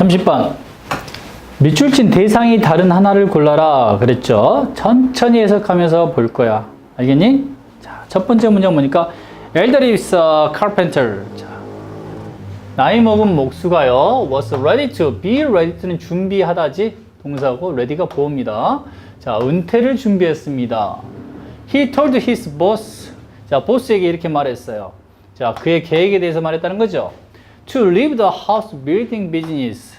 30번. 밑줄 친 대상이 다른 하나를 골라라. 그랬죠? 천천히 해석하면서 볼 거야. 알겠니? 자, 첫 번째 elderly is a carpenter. 자, 나이 먹은 목수가요. was ready to be ready to는 준비하다지 동사고 ready가 보호입니다. 자, 은퇴를 준비했습니다. He told his boss. 자, 보스에게 이렇게 말했어요. 자, 그의 계획에 대해서 말했다는 거죠. To leave the house building business.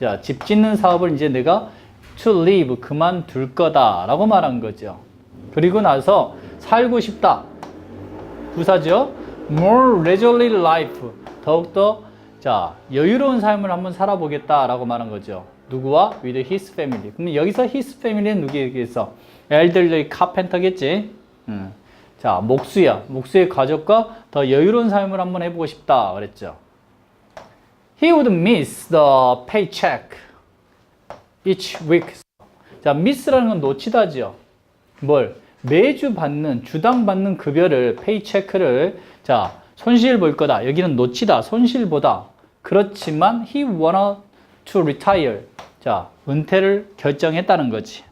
자, 집 짓는 사업을 이제 내가 to leave 그만둘 거다라고 말한 거죠. 그리고 나서 살고 싶다. 부사죠. More leisurely life. 더욱더 자 여유로운 삶을 한번 살아보겠다라고 말한 거죠. 누구와? With his family. 그럼 여기서 his family는 누구에게서? elderly carpenter겠지. 음. 자 목수야. 목수의 가족과 더 여유로운 삶을 한번 해보고 싶다 그랬죠. He would miss the paycheck each week. 자, miss라는 건 놓치다죠. 뭘? 매주 받는, 주당 받는 급여를, 페이체크를, 자, 손실 볼 거다. 여기는 놓치다, 손실 보다. 그렇지만, he wanted to retire. 자, 은퇴를 결정했다는 거지.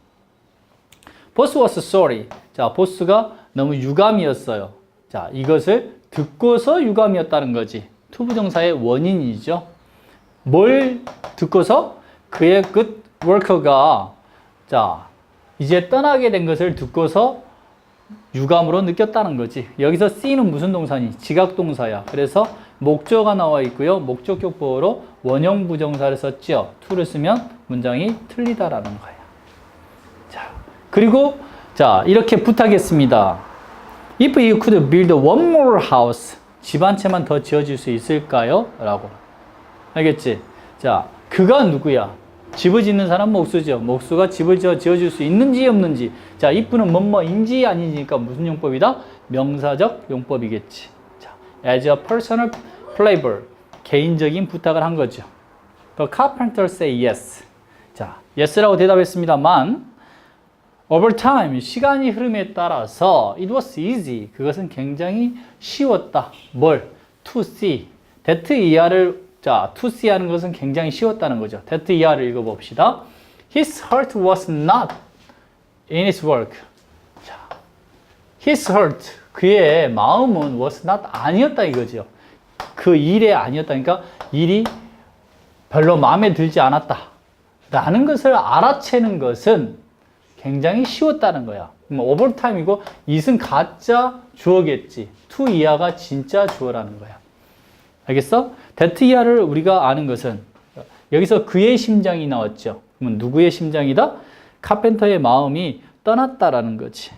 boss was sorry. 자, 보스가 너무 유감이었어요. 자, 이것을 듣고서 유감이었다는 거지. 투부정사의 원인이죠. 뭘 듣고서 그의 good worker가 자 이제 떠나게 된 것을 듣고서 유감으로 느꼈다는 거지. 여기서 C는 무슨 동사니? 지각동사야. 그래서 목조가 나와 있고요. 목적격 보호로 원형 부정사를 썼죠. to를 쓰면 문장이 틀리다라는 거야. 자 그리고 자 이렇게 부탁했습니다. If you could build one more house, 집 한 채만 더 지어줄 수 있을까요? 라고. 알겠지? 자, 그가 누구야? 집을 짓는 사람 목수죠. 목수가 집을 지어, 지어줄 수 있는지 없는지. 자, if는 뭐뭐인지 아닌지니까 무슨 용법이다? 명사적 용법이겠지. 자, as a personal favor. 개인적인 부탁을 한 거죠. The carpenter say yes. 자, yes라고 대답했습니다만, over time, 시간이 흐름에 따라서 it was easy. 그것은 굉장히 쉬웠다. 뭘? to see. that 이하를 자, to see 하는 것은 굉장히 쉬웠다는 거죠. that 이하를 읽어봅시다. His heart was not in his work. 자, his heart 그의 마음은 was not 아니었다 이거죠. 그 일에 아니었다니까 일이 별로 마음에 들지 않았다. 라는 것을 알아채는 것은 굉장히 쉬웠다는 거야. 오버타임이고 it은 가짜 주어겠지. to 이하가 진짜 주어라는 거야. 알겠어? 이하를 우리가 아는 것은 여기서 그의 심장이 나왔죠. 그러면 누구의 심장이다? 카펜터의 마음이 떠났다라는 거지.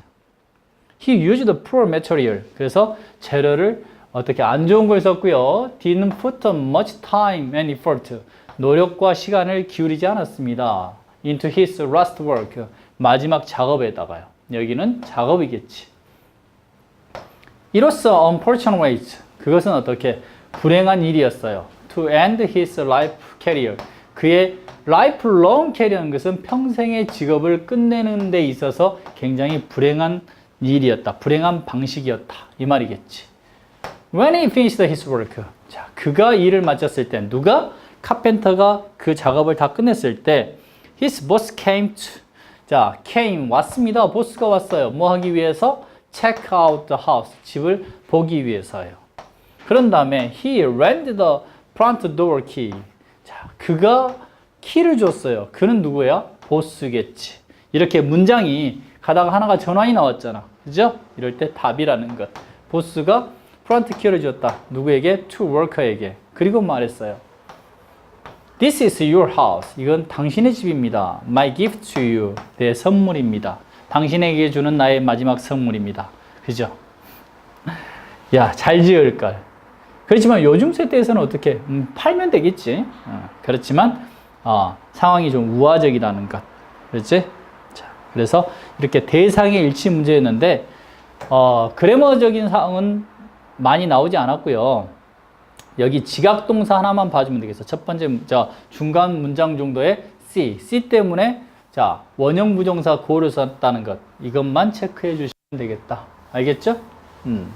He used poor material. 그래서 재료를 어떻게 안 좋은 걸 썼고요. Didn't put much time and effort. 노력과 시간을 기울이지 않았습니다. Into his last work. 마지막 작업에다가요. 여기는 작업이겠지. 이로써 unfortunate. 그것은 어떻게 불행한 일이었어요. To end his life career. 그의 lifelong career는 것은 평생의 직업을 끝내는 데 있어서 굉장히 불행한 일이었다. 불행한 방식이었다. 이 말이겠지. When he finished his work. 자, 그가 일을 마쳤을 때 누가 카펜터가 그 작업을 다 끝냈을 때 his boss came to 자, came 왔습니다. 보스가 왔어요. 뭐 하기 위해서? check out the house. 집을 보기 위해서요. 그런 다음에 he lent the front door key. 자, 그가 키를 줬어요. 그는 누구야? 보스겠지. 이렇게 문장이 가다가 하나가 전환이 나왔잖아. 그죠? 이럴 때 답이라는 것. 보스가 프런트 키를 줬다. 누구에게? to worker에게. 그리고 말했어요. This is your house. 이건 당신의 집입니다. My gift to you. 내 선물입니다. 당신에게 주는 나의 마지막 선물입니다. 그죠? 야, 잘 지을 걸. 그렇지만 요즘 세대에서는 어떻게 음, 팔면 되겠지. 어, 그렇지만 어, 상황이 좀 우화적이라는 것, 그렇지? 자, 그래서 이렇게 대상의 일치 문제였는데 어, 그래머적인 사항은 많이 나오지 않았고요. 여기 지각 동사 하나만 봐주면 되겠어. 첫 번째 자 중간 문장 정도의 C, C 때문에 자 원형 부정사 고를 썼다는 것 이것만 체크해 주시면 되겠다. 알겠죠? 음.